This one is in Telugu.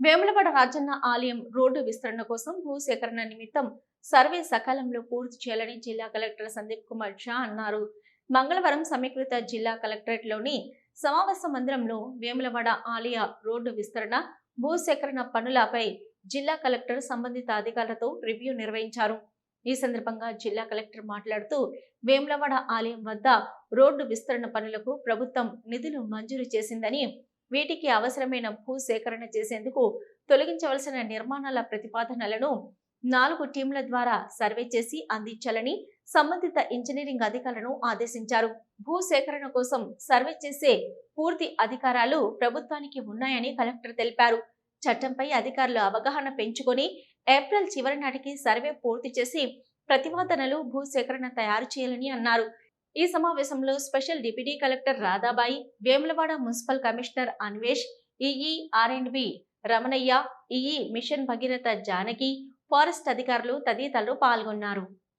వేములవాడ రాజన్న ఆలయం రోడ్డు విస్తరణ కోసం భూసేకరణ నిమిత్తం సర్వే సకాలంలో పూర్తి చేయాలని జిల్లా కలెక్టర్ సందీప్ కుమార్ షా అన్నారు. మంగళవారం సమీకృత జిల్లా కలెక్టరేట్లోని సమావేశ మందిరంలో వేములవాడ ఆలయ రోడ్డు విస్తరణ భూసేకరణ పనులపై జిల్లా కలెక్టర్ సంబంధిత అధికారులతో రివ్యూ నిర్వహించారు. ఈ సందర్భంగా జిల్లా కలెక్టర్ మాట్లాడుతూ వేములవాడ ఆలయం వద్ద రోడ్డు విస్తరణ పనులకు ప్రభుత్వం నిధులు మంజూరు చేసిందని వీటికి అవసరమైన భూ సేకరణ చేసేందుకు తొలగించవలసిన నిర్మాణాల ప్రతిపాదనలను నాలుగు టీంల ద్వారా సర్వే చేసి అందించాలని సంబంధిత ఇంజనీరింగ్ అధికారులను ఆదేశించారు. భూ సేకరణ కోసం సర్వే చేసే పూర్తి అధికారాలు ప్రభుత్వానికి ఉన్నాయని కలెక్టర్ తెలిపారు. చట్టంపై అధికారులు అవగాహన పెంచుకొని ఏప్రిల్ చివరి నాటికి సర్వే పూర్తి చేసి ప్రతిపాదనలు భూ సేకరణ తయారు చేయాలని అన్నారు. ఈ సమావేశంలో special deputy collector Radhabai Vemulawada municipal commissioner Anvesh EE R and B Ramanaiah EE mission Bhagiratha Janaki forest అధికారులు తదితరులు పాల్గొన్నారు.